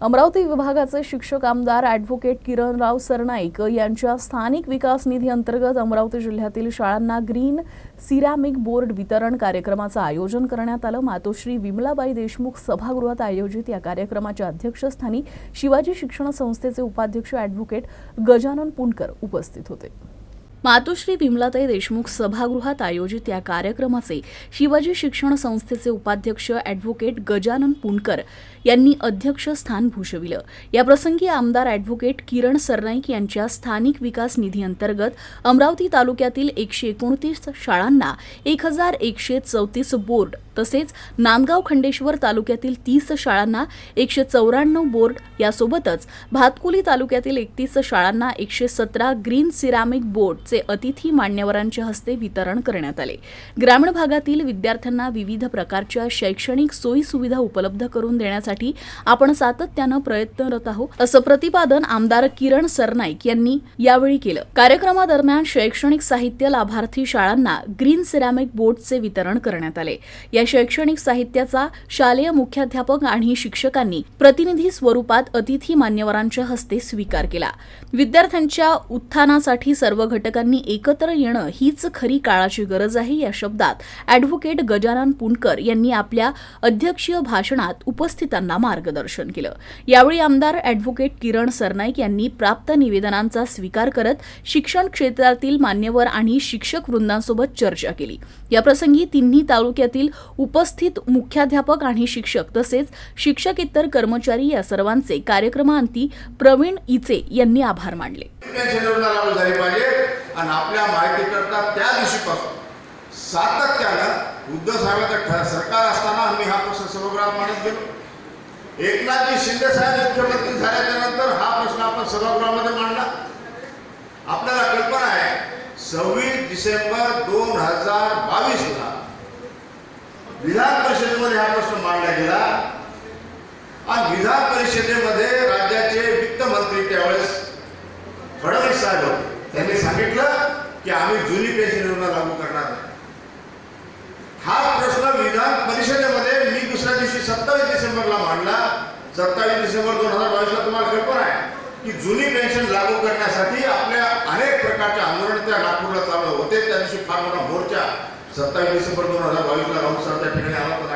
अमरावती विभागाचे शिक्षक आमदार ॲडव्होकेट किरणराव सरनाईक यांच्या स्थानिक विकास निधी अंतर्गत अमरावती जिल्ह्यातील शाळांना ग्रीन सिरॅमिक बोर्ड वितरण कार्यक्रमाचं आयोजन करण्यात आलं. मातोश्री विमलाबाई देशमुख सभागृहात आयोजित या कार्यक्रमाच्या अध्यक्षस्थानी शिवाजी शिक्षण संस्थेचे उपाध्यक्ष ॲडव्होकेट गजानन पुणकर उपस्थित होते. मातोश्री विमलाताई देशमुख सभागृहात आयोजित या कार्यक्रमाचे शिवाजी शिक्षण संस्थेचे उपाध्यक्ष ॲडव्होकेट गजानन पुणकर यांनी अध्यक्षस्थान भूषविलं. याप्रसंगी आमदार ॲडव्होकेट किरण सरनाईक यांच्या स्थानिक विकास निधी अंतर्गत अमरावती तालुक्यातील एकशे एकोणतीस शाळांना एक हजार एकशे चौतीस बोर्ड तसेच नांदगाव खंडेश्वर तालुक्यातील तीस शाळांना एकशे चौऱ्याण्णव बोर्ड यासोबतच भातकुली तालुक्यातील एकतीस शाळांना एकशे सतरा ग्रीन सिरामिक बोर्डचे अतिथी मान्यवरांच्या हस्ते वितरण करण्यात आले. ग्रामीण भागातील विद्यार्थ्यांना विविध प्रकारच्या शैक्षणिक सोयी सुविधा उपलब्ध करून देण्यासाठी आपण सातत्यानं प्रयत्नरत आहोत असं प्रतिपादन आमदार किरण सरनाईक यांनी यावेळी केलं. कार्यक्रमादरम्यान शैक्षणिक साहित्य लाभार्थी शाळांना ग्रीन सिरॅमिक बोर्डचे वितरण करण्यात आले. या शैक्षणिक साहित्याचा शालेय मुख्याध्यापक आणि शिक्षकांनी प्रतिनिधी स्वरूपात अतिथी मान्यवरांच्या हस्ते स्वीकार केला. विद्यार्थ्यांच्या उत्थानासाठी सर्व घटकांनी एकत्र येणं हीच खरी काळाची गरज आहे या शब्दात अॅडव्होकेट गजानन पुणकर यांनी आपल्या अध्यक्षीय भाषणात उपस्थितांना मार्गदर्शन केलं. यावेळी आमदार अॅडव्होकेट किरण सरनाईक यांनी प्राप्त निवेदनांचा स्वीकार करत शिक्षण क्षेत्रातील मान्यवर आणि शिक्षक वृंदांसोबत चर्चा केली. याप्रसंगी तिन्ही तालुक्यातील उपस्थित मुख्याध्यापक आणि शिक्षक तसेच शिक्षकेतर कर्मचारी या सर्वांचे कार्यक्रमांती प्रवीण इचे यांनी आभार मानले. आणि आपल्या माहितीकरता त्या दिवशीपासून सातत्यानं उद्धव साहेबांचं सरकार असताना आम्ही हा प्रश्न सभागृहात मांडत गेलो. एकनाथजी शिंदे साहेब मुख्यमंत्री झाल्याच्यानंतर हा प्रश्न आपण सभागृहामध्ये मांडला. आपल्याला कल्पना आहे सव्वीस डिसेंबर दोन हजार बावीसला विधान परिषदेमध्ये हा प्रश्न मांडला गेला. आणि विधान परिषदेमध्ये राज्याचे वित्त मंत्री त्यावेळेस फडणवीस साहेब होते. त्यांनी सांगितलं की आम्ही जुनी पेन्शन योजना लागू करणार नाही. हा प्रश्न विधान परिषदेमध्ये मी दुसऱ्या दिवशी सत्तावीस डिसेंबरला मांडला. सत्तावीस डिसेंबर दोन हजार बावीसला तुम्हाला कल्पना आहे की जुनी पेन्शन लागू करण्यासाठी आपल्या अनेक प्रकारच्या आंदोलन त्या नागपूरला चालू होते. त्या दिवशी फार मोठा मोर्चा सत्तावीस डिसेंबर दोन हजार बावीसला राऊत सर त्या ठिकाणी आला होता.